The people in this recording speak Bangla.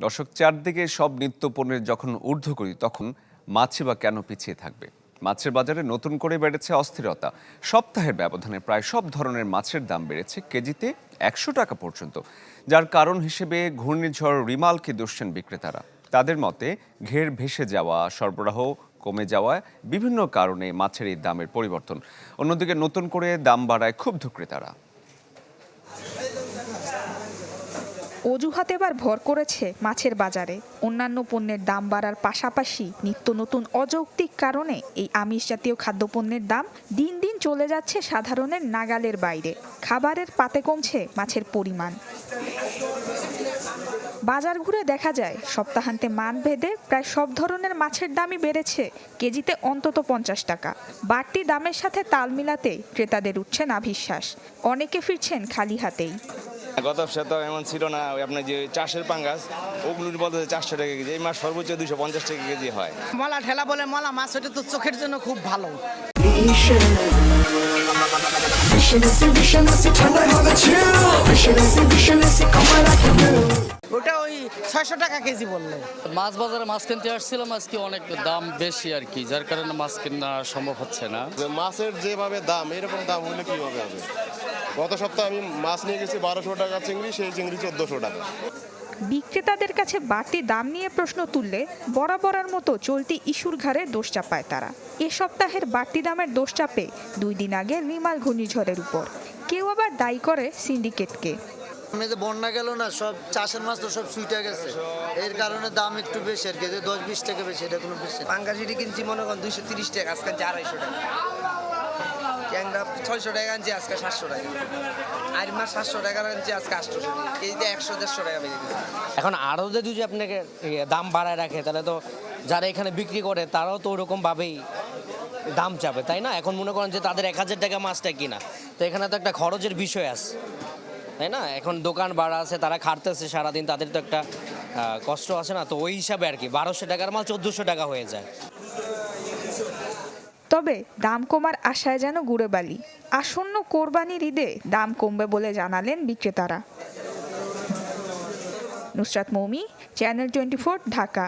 দর্শক, চারদিকে সব নিত্য পণ্যের যখন ঊর্ধ্ব করি, তখন মাছে বা কেন পিছিয়ে থাকবে? মাছের বাজারে নতুন করে বেড়েছে অস্থিরতা। সপ্তাহের ব্যবধানে প্রায় সব ধরনের মাছের দাম বেড়েছে কেজিতে একশো টাকা পর্যন্ত। যার কারণ হিসেবে ঘূর্ণিঝড় রিমালকে দুষছেন বিক্রেতারা। তাদের মতে, ঘের ভেসে যাওয়া, সরবরাহ কমে যাওয়ায় বিভিন্ন কারণে মাছের এই দামের পরিবর্তন। অন্যদিকে নতুন করে দাম বাড়ায় ক্ষুব্ধ ক্রেতারা। অজুহাত এবার ভর করেছে মাছের বাজারে। অন্যান্য পণ্যের দাম বাড়ার পাশাপাশি নিত্য নতুন অযৌক্তিক কারণে এই আমিষ জাতীয় খাদ্যপণ্যের দাম দিন দিন চলে যাচ্ছে সাধারণের নাগালের বাইরে। খাবারের পাতে কমছে মাছের পরিমাণ। বাজার ঘুরে দেখা যায়, সপ্তাহান্তে মান ভেদে প্রায় সব ধরনের মাছের দামই বেড়েছে, কেজিতে অন্তত পঞ্চাশ টাকা। বাড়তি দামের সাথে তাল মিলাতে ক্রেতাদের উঠছে নাভিশ্বাস। অনেকে ফিরছেন খালি হাতেই। গত সপ্তাহে এমন ছিল না ওই আপনার যে চাষের পাঙ্গাস ওগুলো বলতে চারশো টাকা কেজি এই মাছ সর্বোচ্চ দুশো পঞ্চাশ টাকা কেজি হয় মলা ঠেলা বলে মলা মাছ ওটা তো চোখের জন্য খুব ভালো ছয়শো টাকা কেজি বলল। মাছ বাজারে মাছ কিনতে আসছিলাম আজকে অনেক দাম বেশি আর কি যার কারণে মাছ কেনা সম্ভব হচ্ছে না। যে মাছের যেভাবে দাম এরকম দাম হলে কীভাবে হবে? গত সপ্তাহে আমি মাছ নিয়ে গেছি বারোশো টাকা চিংড়ি সেই চিংড়ি চোদ্দোশো টাকা। বিক্রেতাদের কাছে বাড়তি দাম নিয়ে প্রশ্ন তুললে বরাবরের মতো চলতি ইস্যুর ঘাড়ে দোষ চাপায় তারা। এ সপ্তাহের বাড়তি দামের দোষ চাপে দুই দিন আগে রিমাল ঘূর্ণিঝড়ের উপর। কেউ আবার দায়ী করে সিন্ডিকেটকে। সামনে যে বন্যা গেল না সব চাষের মাছ তো সব সুইটা গেছে। এর কারণে দাম একটু বেশি আর কি যে দশ বিশ টাকা বেশি এটা কোনো বেশি না। পাঙ্গাসিটি কিনছি মনে করেন দুইশো তিরিশ টাকা আজকে আনছি আড়াইশো টাকা। ট্যাংরা ছয়শো টাকা আনছি আজকে সাতশো টাকা। আর মাছ সাতশো টাকা আনছি আজকে আটশো টাকা। কেজিতে একশো দেড়শো টাকা বেড়ে গেছে। এখন আড়তে যদি আপনাকে দাম বাড়ায় রাখে তাহলে তো যারা এখানে বিক্রি করে তারাও তো ওরকমভাবেই দাম চাবে তাই না? এখন মনে করেন যে তাদের এক হাজার টাকা মাছটা কিনা। তো এখানে তো একটা খরচের বিষয় আছে। তাই না? এখন দোকান ভাড়া আছে, তারা খাটতেছে সারাদিন, তাদের তো একটা কষ্ট আছে না? তো ওই হিসাবে আর কি, বারোশো টাকার মাল চোদ্দোশো টাকা হয়ে যায়। তবে দাম কমার আশায় যেন গুড়ে বালি। আসন্ন কোরবানির ঈদে দাম কমবে বলে জানালেন বিক্রেতারা। Nusrat Moumi, channel twenty Dhaka.